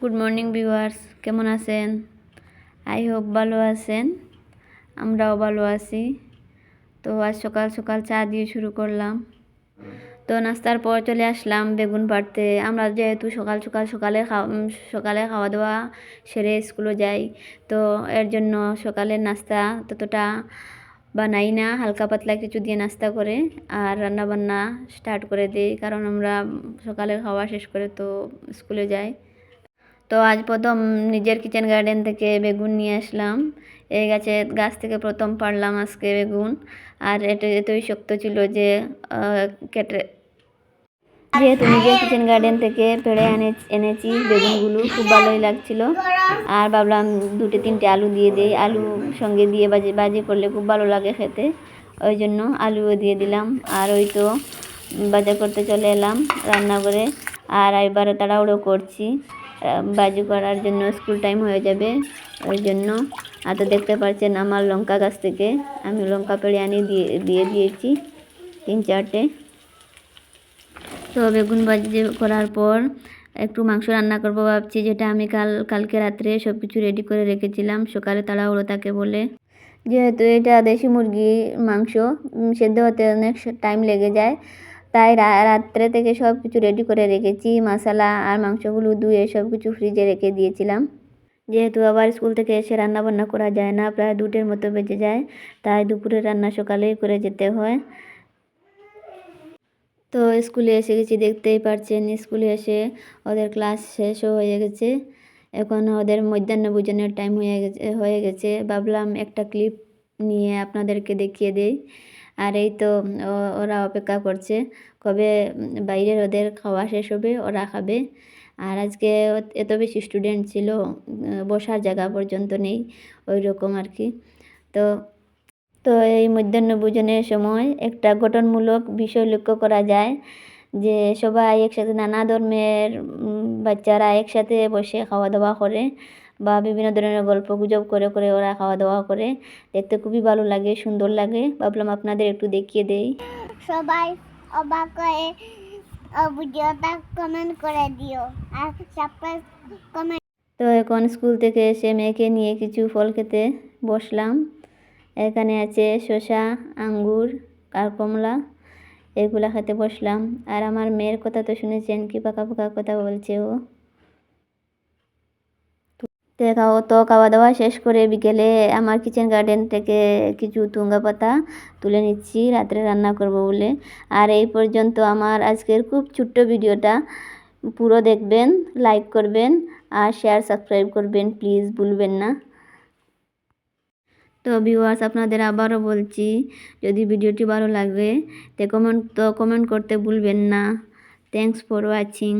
Good morning viewers কেমন আছেন? I hope ভালো আছেন। আমরাও ভালো আছি। তো আজ সকাল সকাল চা দিয়ে শুরু করলাম। তো নাস্তার পর চলে আসলাম বেগুন পাড়তে। আমরা যেহেতু সকাল সকাল সকালে সকালে খাওয়া দাওয়া সেরে স্কুলে যাই। তো এর জন্য সকালের নাস্তা ততটা বানাই না। হালকা পাতলা কিছু দিয়ে নাস্তা করে আর রান্না বান্না স্টার্ট করে দিই। কারণ আমরা সকালের খাওয়া শেষ করে তো স্কুলে যাই। তো আজ প্রথম নিজের কিচেন গার্ডেন থেকে বেগুন নিয়ে আসলাম। এই গাছে গাছ থেকে প্রথম পারলাম আজকে বেগুন। আর এটা এতই শক্ত ছিল যে কেটে যেহেতু নিজের কিচেন গার্ডেন থেকে পেড়ে এনে এনেছি বেগুনগুলো, খুব ভালোই লাগছিল। আর ভাবলাম দুটো তিনটে আলু দিয়ে দিই। আলু সঙ্গে দিয়ে বাজি বাজি করলে খুব ভালো লাগে খেতে। ওই জন্য আলুও দিয়ে দিলাম। আর ওই তো বাজার করতে চলে এলাম রান্না করে আর এবারে তাড়াহুড়ো করছি। বাজি করার জন্য স্কুল টাইম হয়ে যাবে। ওই জন্য আর তো দেখতে পাচ্ছেন আমার লঙ্কা গাছ থেকে আমি লঙ্কা পেড়ে আনি দিয়ে দিয়ে দিয়েছি তিন চারটে। তো বেগুন ভাজি করার পর একটু মাংস রান্না করব ভাবছি, যেটা আমি কাল, কালকে রাত্রে সব কিছু রেডি করে রেখেছিলাম, সকালে তাড়াহুড়ো তাকে বলে। যেহেতু এটা দেশি মুরগির মাংস সেদ্ধ হতে অনেক টাইম লেগে যায়। তাই রাত্রে থেকে সব কিছু রেডি করে রেখেছি। মশলা আর মাংসগুলো ধুয়ে সব কিছু ফ্রিজে রেখে দিয়েছিলাম। যেহেতু আবার স্কুল থেকে এসে রান্না বান্না করা যায় না, প্রায় দুটের মতো বেজে যায়, তাই দুপুরে রান্না সকালেই করে যেতে হয়। তো স্কুলে এসে গেছি, দেখতেই পারছেন স্কুলে এসে ওদের ক্লাস শেষও হয়ে গেছে। এখন ওদের মধ্যাহ্ন ভোজনের টাইম হয়ে গেছে হয়ে গেছে। ভাবলাম একটা ক্লিপ নিয়ে আপনাদেরকে দেখিয়ে দেই। আর এই তো ওরা অপেক্ষা করছে কবে বাইরের ওদের খাওয়া শেষ হবে, ওরা খাবে। আর আজকে এত বেশি স্টুডেন্ট ছিল, বসার জায়গা পর্যন্ত নেই, ওই রকম আর কি। তো তো এই মধ্যাহ্ন ভোজনের সময় একটা গঠনমূলক বিষয় লক্ষ্য করা যায় যে সবাই একসাথে নানা ধর্মের বাচ্চারা একসাথে বসে খাওয়া দাওয়া করে। বা বিভিন্ন ধরনের গল্প গুজব করে করে ওরা খাওয়া দাওয়া করে। দেখতে খুবই ভালো লাগে সুন্দর লাগে। ভাবলাম আপনাদের একটু দেখিয়ে দেই। সবাই অবাক হয়ে ভিডিওটা কমেন্ট করে দিও আর সাবস্ক্রাইব কমেন্ট তো এখন স্কুল থেকে এসে মেয়েকে নিয়ে কিছু ফল খেতে বসলাম। এখানে আছে শসা আঙ্গুর আর কমলা এগুলা খেতে বসলাম। আর আমার মেয়ের কথা তো শুনেছেন কি পাকা পাকা কথা বলছে ও। খাওয়া তো খাওয়া দাওয়া শেষ করে বিকেলে আমার কিচেন গার্ডেন থেকে কিছু তুঙ্গা পাতা তুলে নিচ্ছি, রাত্রে রান্না করব বলে। আর এই পর্যন্ত আমার আজকের খুব ছোট্ট ভিডিওটা। পুরো দেখবেন লাইক করবেন আর শেয়ার সাবস্ক্রাইব করবেন প্লিজ ভুলবেন না। তো ভিউয়ার্স আপনাদের আবারও বলছি, যদি ভিডিওটি ভালো লাগে, তে কমেন্ট তো কমেন্ট করতে ভুলবেন না। Thanks for watching